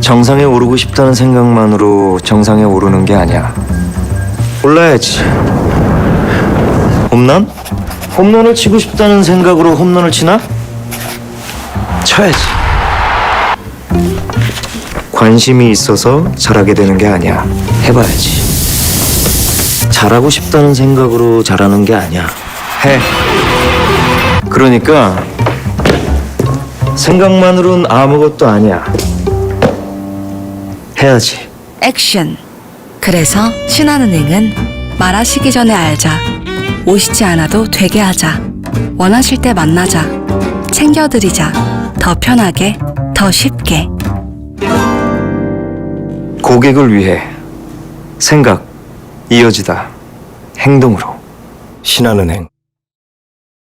정상에 오르고 싶다는 생각만으로 정상에 오르는 게 아니야. 올라야지. 홈런? 홈런을 치고 싶다는 생각으로 홈런을 치나? 쳐야지. 관심이 있어서 잘하게 되는 게 아니야. 해봐야지. 잘하고 싶다는 생각으로 잘하는 게 아니야. 해. 그러니까 생각만으론 아무것도 아니야. 해야지. 액션. 그래서 신한은행은 말하시기 전에 알자. 오시지 않아도 되게 하자. 원하실 때 만나자. 챙겨드리자. 더 편하게, 더 쉽게. 고객을 위해 생각 이어지다 행동으로 신한은행